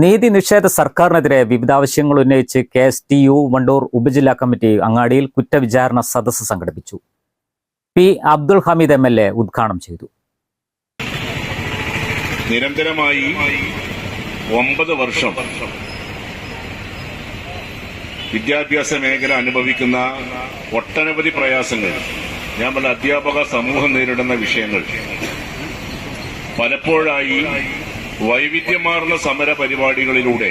നീതി നിഷേധ സർക്കാരിനെതിരെ വിവിധ ആവശ്യങ്ങൾ ഉന്നയിച്ച് K S T U Wandoor ഉപജില്ലാ കമ്മിറ്റി അങ്ങാടിയിൽ കുറ്റവിചാരണ സദസ്സ് സംഘടിപ്പിച്ചു. P Abdul Hameed M L A ഉദ്ഘാടനം ചെയ്തു. നിരന്തരമായി ഒമ്പത് വർഷം വിദ്യാഭ്യാസ മേഖല അനുഭവിക്കുന്ന ഒട്ടനവധി പ്രയാസങ്ങൾ ഞാൻ പറഞ്ഞ അധ്യാപക സമൂഹം നേരിടുന്ന വിഷയങ്ങൾ പലപ്പോഴായി വൈവിധ്യമാർന്ന സമര പരിപാടികളിലൂടെ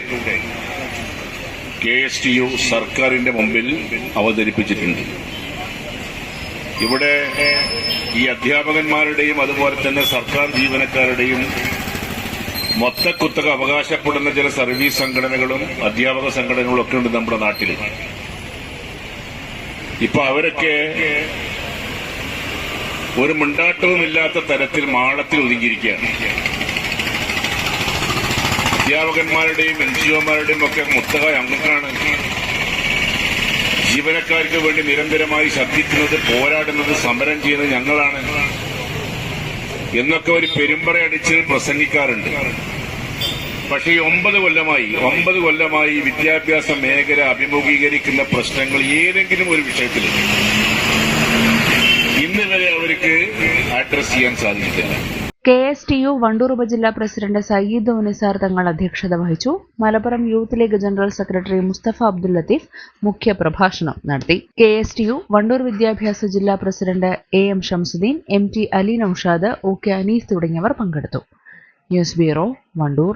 കെ എസ് ടി യു സർക്കാരിന്റെ മുമ്പിൽ അവതരിപ്പിച്ചിട്ടുണ്ട്. ഇവിടെ ഈ അധ്യാപകന്മാരുടെയും അതുപോലെ തന്നെ സർക്കാർ ജീവനക്കാരുടെയും മൊത്തക്കുത്തക അവകാശപ്പെടുന്ന ചില സർവീസ് സംഘടനകളും അധ്യാപക സംഘടനകളും ഒക്കെ ഉണ്ട് നമ്മുടെ നാട്ടിൽ. ഇപ്പൊ അവരൊക്കെ ഒരു മുണ്ടാട്ടവുമില്ലാത്ത തരത്തിൽ മാളത്തിൽ ഒതുങ്ങിയിരിക്കുകയാണ്. അധ്യാപകന്മാരുടെയും എൻ ജി ഒമാരുടെയും ഒക്കെ മുത്തക അംഗങ്ങളാണ് ജീവനക്കാർക്ക് വേണ്ടി നിരന്തരമായി ശബ്ദിക്കുന്നത് പോരാടുന്നത് സമരം ചെയ്യുന്നത് ഞങ്ങളാണ്. എന്നൊക്കെ ഒരു പെരുമ്പറയടിച്ച് പ്രസംഗിക്കാറുണ്ട്. പക്ഷേ ഈ ഒമ്പത് കൊല്ലമായി ഒമ്പത് കൊല്ലമായി വിദ്യാഭ്യാസ മേഖല അഭിമുഖീകരിക്കുന്ന പ്രശ്നങ്ങൾ ഏതെങ്കിലും ഒരു വിഷയത്തിൽ ഇന്ന് വരെ അവർക്ക് അഡ്രസ് ചെയ്യാൻ സാധിച്ചിട്ടില്ല. K S T U Vandoor ഉപജില്ലാ പ്രസിഡന്റ് സയ്യിദ് ഉനിസാർ തങ്ങൾ അധ്യക്ഷത വഹിച്ചു. Malappuram youth league general secretary Mustafa Abdul Latheef മുഖ്യ പ്രഭാഷണം നടത്തി. K S T U Vandoor വിദ്യാഭ്യാസ ജില്ലാ president A M Shamsuddin M T Ali Naushad O K Anees തുടങ്ങിയവർ പങ്കെടുത്തു. News bureau Vandoor.